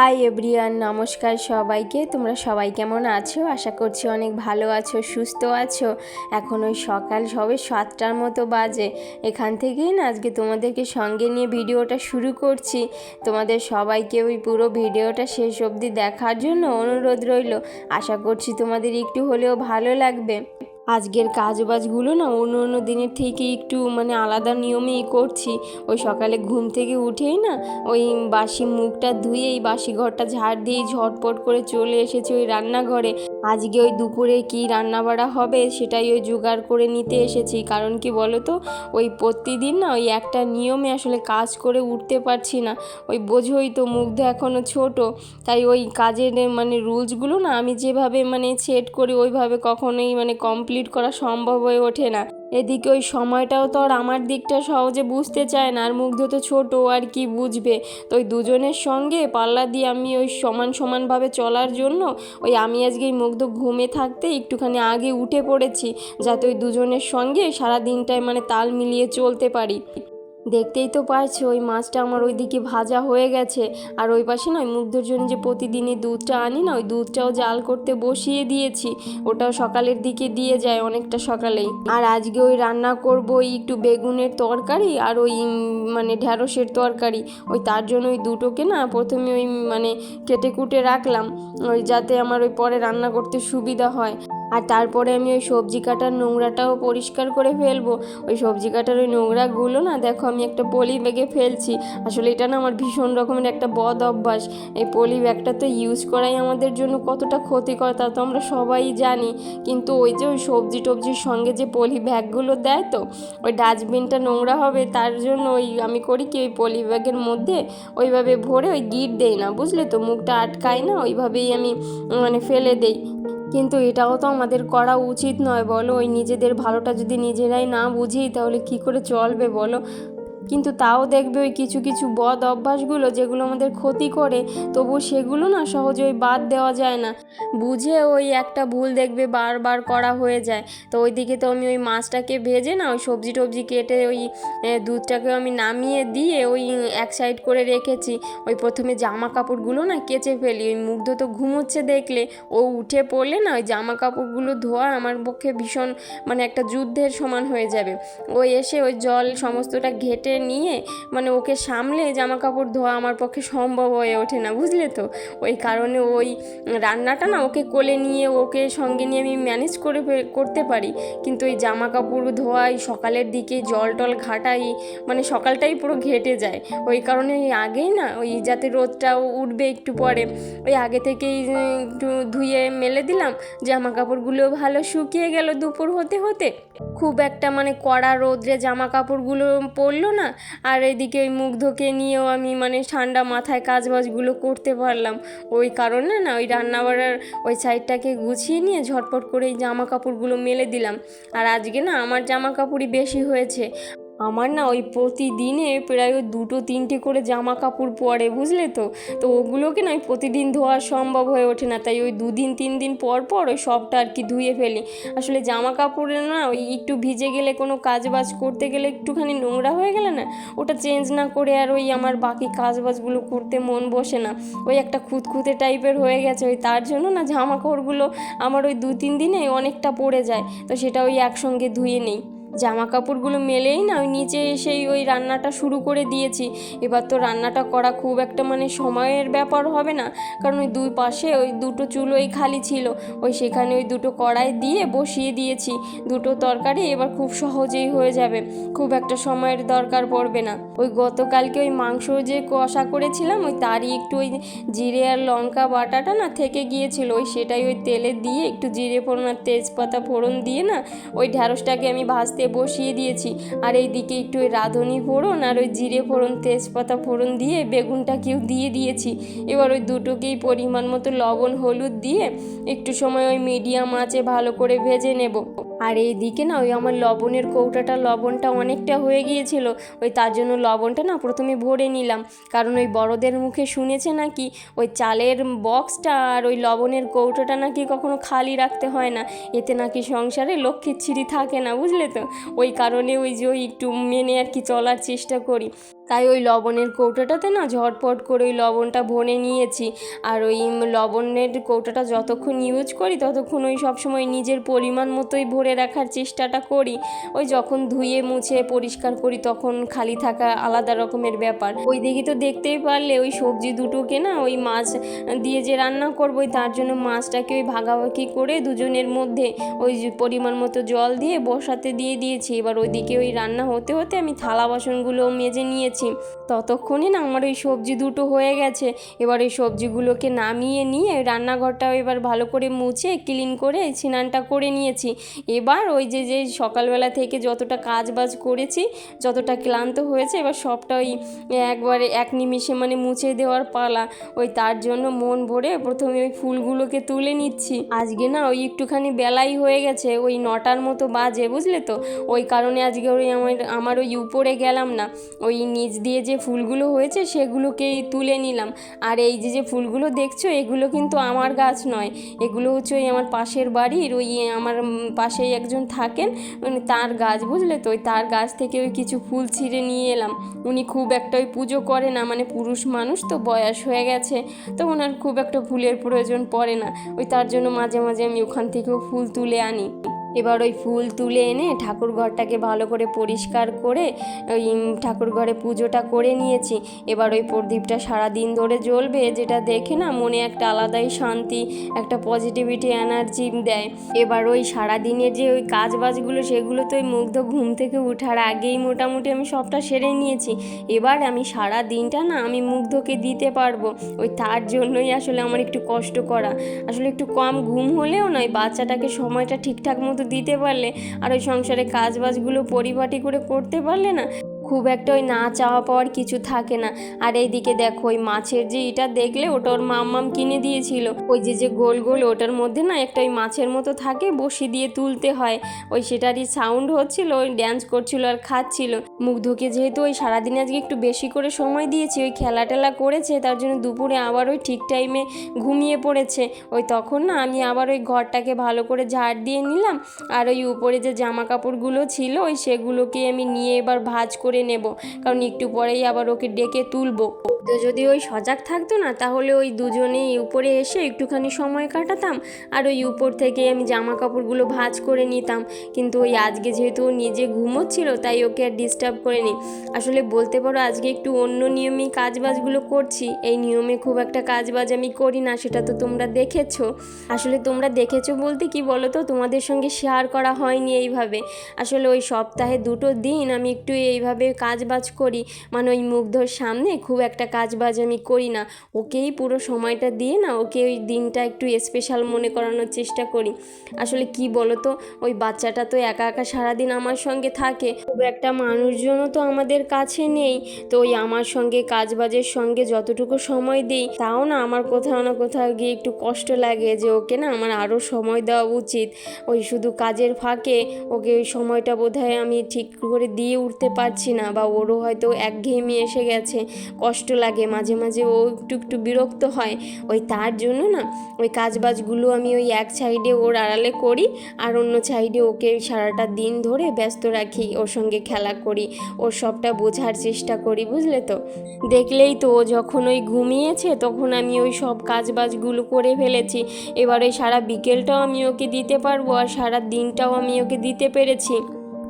Hi everyone, নমস্কার সবাইকে। তোমরা সবাই কেমন আছো? আশা করছি অনেক ভালো আছো, সুস্থ আছো। এখন ওই সকাল সবে সাতটার মতো বাজে। এখান থেকেই না আজকে তোমাদেরকে সঙ্গে নিয়ে ভিডিওটা শুরু করছি। তোমাদের সবাইকে ওই পুরো ভিডিওটা শেষ অবধি দেখার জন্য অনুরোধ রইল। আশা করছি তোমাদের একটু হলেও ভালো লাগবে। আজকের কাজ বাজগুলো না অন্য অন্য দিনের থেকে একটু মানে আলাদা নিয়মেই করছি। ওই সকালে ঘুম থেকে উঠেই না ওই বাসি মুখটা ধুয়েই বাসি ঘরটা ঝাড় দিয়ে ঝটপট করে চলে এসেছি ওই রান্নাঘরে। আজকে ওই দুপুরে কি রান্না বাড়া হবে সেটাই ওই জোগাড় করে নিতে এসেছি। কারণ কি বলো তো ওই প্রতিদিন না ওই একটা নিয়মে আসলে কাজ করে উঠতে পারছি না। ওই বোঝোই তো মুগ্ধ এখনও ছোট। তাই ওই কাজের মানে রুলসগুলো না আমি যেভাবে মানে সেট করি ওইভাবে কখনোই মানে কমপ্লিট করা সম্ভব হয়ে ওঠে না। এদিকে ওই সময়টাও তো আর আমার দিকটা সহজে বুঝতে চায় না, আর মুগ্ধ তো ছোটো, আর কি বুঝবে? তো ওই দুজনের সঙ্গে পাল্লা দিয়ে আমি ওই সমান সমানভাবে চলার জন্য ওই আমি আজকে এই মুগ্ধ ঘুমে থাকতে একটুখানি আগে উঠে পড়েছি, যাতে ওই দুজনের সঙ্গে সারা দিনটায় মানে তাল মিলিয়ে চলতে পারি। দেখতেই তো পারছ, ওই মাছটা আমার ওইদিকে ভাজা হয়ে গেছে। আর ওই পাশে নয় মুগ্ধর জন্য যে প্রতিদিনই দুধটা আনি না, ওই দুধটাও জাল করতে বসিয়ে দিয়েছি। ওটাও সকালের দিকে দিয়ে যায়, অনেকটা সকালেই। আর আজকে ওই রান্না করব ওই একটু বেগুনের তরকারি আর ওই মানে ঢ্যাঁড়সের তরকারি। ওই তার জন্য ওই দুটোকে না প্রথমে ওই মানে কেটে কুটে রাখলাম, ওই যাতে আমার ওই পরে রান্না করতে সুবিধা হয়। আর তারপরে আমি ওই সবজি কাটার নোংরাটাও পরিষ্কার করে ফেলব। ওই সবজি কাটার ওই নোংরাগুলো না, দেখো আমি একটা পলি ব্যাগে ফেলছি। আসলে এটা না আমার ভীষণ রকমের একটা বদ অভ্যাস। এই পলি ব্যাগটা তো ইউজ করাই আমাদের জন্য কতটা ক্ষতিকর তা তো আমরা সবাই জানি। কিন্তু ওই যে ওই সবজি টবজির সঙ্গে যে পলি ব্যাগগুলো দেয় তো, ওই ডাস্টবিনটা নোংরা হবে তার জন্য ওই আমি করি কি ওই পলি ব্যাগের মধ্যে ওইভাবে ভরে ওই গিট দেই না, বুঝলে তো? মুখটা আটকায় না, ওইভাবেই আমি মানে ফেলে দেই। কিন্তু এটাও তো আমাদের করা উচিত নয়, বলো। ওই নিজেদের ভালোটা যদি নিজেরাই না বুঝি, তাহলে কি করে চলবে, বলো? কিন্তু তাও দেখবে ওই কিছু কিছু বদ অভ্যাসগুলো যেগুলো আমাদের ক্ষতি করে তবু সেগুলো না সহজে ওই বাদ দেওয়া যায় না। বুঝে ওই একটা ভুল দেখবে বারবার করা হয়ে যায়। তো ওইদিকে তো আমি ওই মাছটাকে ভেজে না ওই সবজি টবজি কেটে ওই এ, দুধটাকে আমি নামিয়ে দিয়ে ওই এক সাইড করে রেখেছি। ওই প্রথমে জামা কাপড়গুলো না কেচে ফেলি ওই মুগ্ধ তো ঘুমোচ্ছে দেখলে। ও উঠে পড়লে না ওই জামা কাপড়গুলো ধোয়া আমার পক্ষে ভীষণ মানে একটা যুদ্ধের সমান হয়ে যাবে। ওই এসে ওই জল সমস্তটা ঘেটে নিয়ে মানে ওকে সামলে জামা কাপড় ধোয়া আমার পক্ষে সম্ভব হয়ে ওঠে না, বুঝলে তো? ওই কারণে ওই রান্নাটা না ওকে কোলে নিয়ে ওকে সঙ্গে নিয়ে আমি ম্যানেজ করে করতে পারি। কিন্তু ওই জামা কাপড় ধোয়াই, সকালের দিকে জল টল ঘাটাই মানে সকালটাই পুরো ঘেটে যায়। ওই কারণে আগেই না ওই যাতে রোদটাও উঠবে একটু পরে, ওই আগে থেকেই একটু ধুয়ে মেলে দিলাম জামা কাপড়গুলো ভালো শুকিয়ে গেল দুপুর হতে হতে। খুব একটা মানে কড়া রোদ্রে জামা কাপড়গুলো পরলো না আর এদিকে ওই মুগ্ধকে নিয়েও আমি মানে ঠান্ডা মাথায় কাজ বাজগুলো করতে পারলাম। ওই কারণে না ওই রান্নাবাড়ার ওই সাইডটাকে গুছিয়ে নিয়ে ঝটপট করে এই জামা কাপড়গুলো মেলে দিলাম। আর আজকে না আমার জামা কাপড়ই বেশি হয়েছে। আমার না ওই প্রতিদিনে প্রায় ওই দুটো, তিনটে করে জামা কাপড় পরে, বুঝলে তো? তো ওগুলোকে না ওই প্রতিদিন ধোয়া সম্ভব হয়ে ওঠে না। তাই ওই দুদিন তিন দিন পর পর ওই সবটা আর কি ধুয়ে ফেলি। আসলে জামা কাপড়ে না ওই একটু ভিজে গেলে, কোনো কাজ বাজ করতে গেলে একটুখানি নোংরা হয়ে গেলে না, ওটা চেঞ্জ না করে আর ওই আমার বাকি কাজ বাজগুলো করতে মন বসে না। ওই একটা খুঁতখুঁতে টাইপের হয়ে গেছে, ওই তার জন্য না জামা কাপড়গুলো আমার ওই দু, তিন দিনে অনেকটা পড়ে যায়। তো সেটা ওই একসঙ্গে ধুয়ে নেই। জামা কাপড়গুলো মেলেই না, ওই নিচে এসেই ওই রান্নাটা শুরু করে দিয়েছি। এবার তো রান্নাটা করা খুব একটা মানে সময়ের ব্যাপার হবে না, কারণ ওই দুই পাশে ওই দুটো চুলোই খালি ছিল। ওই সেখানে ওই দুটো কড়াই দিয়ে বসিয়ে দিয়েছি। দুটো তরকারি এবার খুব সহজেই হয়ে যাবে, খুব একটা সময়ের দরকার পড়বে না। ওই গতকালকে ওই মাংস যে কষা করেছিলাম, ওই তারই একটু ওই জিরে আর লঙ্কা বাটাটা না থেকে গিয়েছিল, ওই সেটাই ওই তেলে দিয়ে একটু জিরে ফোড়ন আর তেজপাতা ফোড়ন দিয়ে না, ওই ঢ্যাঁড়সটাকে আমি ভাজতে বসিয়ে দিয়েছি। আর এই দিকে একটু ওই রাঁধুনি ফোড়ন আর ওই জিরে ফোড়ন, তেজপাতা ফোড়ন দিয়ে বেগুনটাকেও দিয়ে দিয়েছি। এবার ওই দুটোকেই পরিমাণ মতো লবণ, হলুদ দিয়ে একটু সময় ওই মিডিয়াম আঁচে ভালো করে ভেজে নেব। আর এইদিকে না ওই আমার লবণের কৌটাটা, লবণটা অনেকটা হয়ে গিয়েছিল। ওই তার জন্য লবণটা না প্রথমে ভরে নিলাম। কারণ ওই বড়দের মুখে শুনেছে নাকি ওই চালের বক্সটা আর ওই লবণের কৌটোটা নাকি কখনো খালি রাখতে হয় না। এতে নাকি সংসারে লক্ষ্মীর ছিঁড়ি থাকে না, বুঝলে তো? ওই কারণে ওই যে ওই একটু মেনে আর কি চলার চেষ্টা করি। তাই ওই লবণের কৌটোটাতে না ঝটপট করে ওই লবণটা ভরে নিয়েছি। আর ওই লবণের কৌটোটা যতক্ষণ ইউজ করি, ততক্ষণ ওই সবসময় নিজের পরিমাণ মতোই ভরে রাখার চেষ্টাটা করি। ওই যখন ধুয়ে, মুছে, পরিষ্কার করি, তখন খালি থাকা আলাদা রকমের ব্যাপার। ওই দিকে তো দেখতেই পারলে ওই সবজি দুটোকে না ওই মাছ দিয়ে যে রান্না করব তার জন্য মাছটাকে ওই ভাগাভাগি করে দুজনের মধ্যে ওই পরিমাণ মতো জল দিয়ে বসাতে দিয়ে দিয়েছি। এবার ওইদিকে ওই রান্না হতে হতে আমি থালা বাসনগুলো মেজে নিয়েছি। ততক্ষণে না আমার ওই সবজি দুটো হয়ে গেছে। এবার ওই সবজিগুলোকে নামিয়ে নিয়ে রান্নাঘরটাও এবার ভালো করে মুছে, ক্লিন করে স্নানটা করে নিয়েছি। এবার ওই যে যে সকালবেলা থেকে যতটা কাজ বাজ করেছি, যতটা ক্লান্ত হয়েছে, এবার সবটা ওই একবারে এক নিমিষে মানে মুছে দেওয়ার পালা। ওই তার জন্য মন ভরে প্রথমে ওই ফুলগুলোকে তুলে নিচ্ছি। আজকে না ওই একটুখানি বেলাই হয়ে গেছে, ওই নটার মতো বাজে, বুঝলে তো? ওই কারণে আজকে ওই আমার আমার ওই উপরে গেলাম না। ওই নিচ দিয়ে যে ফুলগুলো হয়েছে সেগুলোকেই তুলে নিলাম। আর এই যে যে ফুলগুলো দেখছ, এগুলো কিন্তু আমার গাছ নয়। এগুলো হচ্ছে ওই আমার পাশের বাড়ির, ওই আমার পাশেই একজন থাকেন মানে তার গাছ, বুঝলে তো? ওই তার গাছ থেকে ওই কিছু ফুল ছিঁড়ে নিয়ে এলাম। উনি খুব একটা ওই পুজো করে না মানে পুরুষ মানুষ তো, বয়স হয়ে গেছে, তো ওনার খুব একটা ফুলের প্রয়োজন পড়ে না। ওই তার জন্য মাঝে মাঝে আমি ওখান থেকেও ফুল তুলে আনি। এবার ওই ফুল তুলে এনে ঠাকুর ঘরটাকে ভালো করে পরিষ্কার করে ওই ঠাকুর ঘরে পুজোটা করে নিয়েছি। এবার ওই প্রদীপটা সারা দিন ধরে জ্বলবে, যেটা দেখে না মনে একটা আলাদাই শান্তি, একটা পজিটিভিটি এনার্জি দেয়। এবার ওই সারা দিনের যে ওই কাজ বাজগুলো সেগুলো তো ওই মুগ্ধ ঘুম থেকে ওঠার আগেই মোটামুটি আমি সবটা সেরে নিয়েছি। এবার আমি সারা দিনটা না আমি মুগ্ধকে দিতে পারব। ওই তার জন্যই আসলে আমার একটু কষ্ট করা। আসলে একটু কম ঘুম হলেও নয়, বাচ্চাটাকে সময়টা ঠিকঠাক মতো দিতে পারলে আর ওই সংসারে কাজবাজগুলো পরিপাটি করে করতে পারলে না? খুব একটা ওই না চাওয়া পাওয়ার কিছু থাকে না। আর এইদিকে দেখো, ওই মাছের যে এটা দেখলে ওটা ওর মাম্মাম কিনে দিয়েছিল। ওই যে যে গোল গোল, ওটার মধ্যে না একটা ওই মাছের মতো থাকে বসি দিয়ে তুলতে হয়। ওই সেটারই সাউন্ড হচ্ছিল, ওই ড্যান্স করছিল আর খাচ্ছিল। মুগ্ধকে যেহেতু ওই সারাদিন আজকে একটু বেশি করে সময় দিয়েছি, ওই খেলা টেলা করেছে, তার জন্য দুপুরে আবার ওই ঠিক টাইমে ঘুমিয়ে পড়েছে। ওই তখন না আমি আবার ওই ঘরটাকে ভালো করে ঝাড় দিয়ে নিলাম। আর ওই উপরে যে জামা কাপড়গুলো ছিল, ওই সেগুলোকে আমি নিয়ে এবার ভাজ করে নেব। কারণ একটু পরেই আবার ওকে ডেকে তুলবো। তো যদি ওই সজাগ থাকতো না, তাহলে ওই দুজনেই উপরে এসে একটুখানি সময় কাটাতাম। আর ওই উপর থেকে আমি জামা কাপড়গুলো ভাঁজ করে নিতাম। কিন্তু ওই আজকে যেহেতু ও নিজে ঘুমোচ্ছিল, তাই ওকে আর ডিস্টার্ব করিনি। আসলে বলতে পারো, আজকে একটু অন্য নিয়মেই কাজ বাজগুলো করছি। এই নিয়মে খুব একটা কাজ বাজ আমি করি না, সেটা তো তোমরা দেখেছ। আসলে তোমরা দেখেছ বলতে কি বলো তো তোমাদের সঙ্গে শেয়ার করা হয়নি এইভাবে। আসলে ওই সপ্তাহে দুটো দিন আমি একটু এইভাবে কাজ বাজ করি। মানে ওই মুগ্ধর সামনে খুব একটা কাজ বাজ আমি করি না। ওকেই পুরো সময়টা দিয়ে না ওকে ওই দিনটা একটু স্পেশাল মনে করানোর চেষ্টা করি। আসলে কি বলো তো ওই বাচ্চাটা তো একা একা সারাদিন আমার সঙ্গে থাকে। খুব একটা মানুষজনও তো আমাদের কাছে নেই। তো ওই আমার সঙ্গে কাজ বাজের সঙ্গে যতটুকু সময় দিই, তাও না আমার কোথাও না কোথাও গিয়ে একটু কষ্ট লাগে যে ওকে না আমার আরও সময় দেওয়া উচিত। ওই শুধু কাজের ফাঁকে ওকে ওই সময়টা বোধহয় আমি ঠিক করে দিয়ে উঠতে পারছি না। বা ওরও হয়তো একঘেয়েমি এসে গেছে, কষ্ট লাগে, মাঝে মাঝে ও একটু একটু বিরক্ত হয়, ওই তার জন্য না ওই কাজবাজগুলো আমি ওই এক সাইডে ওর আড়ালে করি আর অন্য সাইডে ওকে সারাটা দিন ধরে ব্যস্ত রাখি, ওর সঙ্গে খেলা করি, ওর সবটা বোঝার চেষ্টা করি, বুঝলে তো? দেখলেই তো ও যখন ওই ঘুমিয়েছে তখন আমি ওই সব কাজবাজগুলো করে ফেলেছি, এবার সারা বিকেলটাও আমি ওকে দিতে পারব আর সারা দিনটাও আমি ওকে দিতে পেরেছি।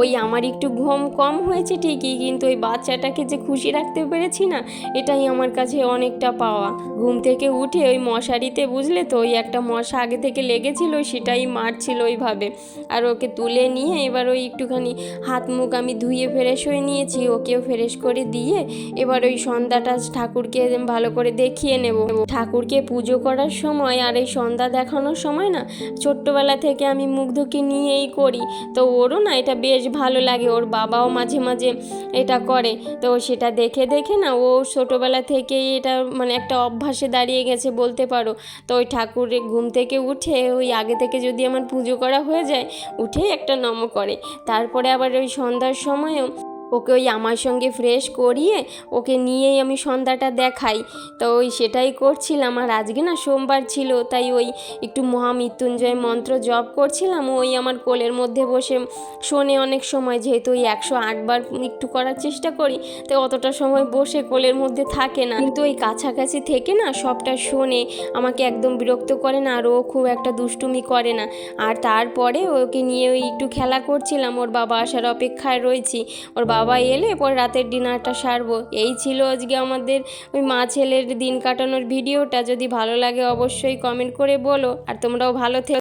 ওই আমার একটু ঘুম কম হয়েছে ঠিকই, কিন্তু ওই বাচ্চাটাকে যে খুশি রাখতে পেরেছি না, এটাই আমার কাছে অনেকটা পাওয়া। ঘুম থেকে উঠে ওই মশারিতে বুঝলে তো, ওই একটা মশা আগে থেকে লেগেছিল সেটাই মারছিল ওইভাবে। আর ওকে তুলে নিয়ে এবার ওই একটুখানি হাত মুখ আমি ধুয়ে ফ্রেশ হয়ে নিয়েছি, ওকেও ফ্রেশ করে দিয়ে এবার ওই সন্ধ্যাটা ঠাকুরকে ভালো করে দেখিয়ে নেব। ঠাকুরকে পুজো করার সময় আর এই সন্ধ্যা দেখানোর সময় না, ছোট্টবেলা থেকে আমি মুগ্ধকে নিয়েই করি। তো ওরও না এটা বেশ ভালো লাগে। ওর বাবাও মাঝে মাঝে এটা করে। তো সেটা দেখে দেখে না ও ছোটোবেলা থেকেই এটা মানে একটা অভ্যাসে দাঁড়িয়ে গেছে বলতে পারো। তো ওই ঠাকুরের ঘুম থেকে উঠে ওই আগে থেকে যদি আমার পুজো করা হয়ে যায়, উঠেই একটা নম করে। তারপরে আবার ওই সন্ধ্যার সময়ও ওকে ওই আমার সঙ্গে ফ্রেশ করিয়ে ওকে নিয়েই আমি সন্ধ্যাটা দেখাই। তো ওই সেটাই করছিলাম আর আজকে না সোমবার ছিল, তাই ওই একটু মহামৃত্যুঞ্জয় মন্ত্র জপ করছিলাম। ওই আমার কোলের মধ্যে বসে শোনে অনেক সময়, যেহেতু ওই একশো আটবার একটু করার চেষ্টা করি, তো অতটা সময় বসে কোলের মধ্যে থাকে না। কিন্তু ওই কাছাকাছি থেকে না সবটা শোনে, আমাকে একদম বিরক্ত করে না, আর ও খুব একটা দুষ্টুমি করে না। আর তারপরে ওকে নিয়ে ওই একটু খেলা করছিলাম, ওর বাবা আসার অপেক্ষায় রয়েছি, ওর বাবা এলে পর রাতের ডিনারটা সারবো। এই ছিল আজকে আমাদের ওই মা ছেলের দিন কাটানোর ভিডিওটা। যদি ভালো লাগে অবশ্যই কমেন্ট করে বলো। আর তোমরাও ভালো থেকো।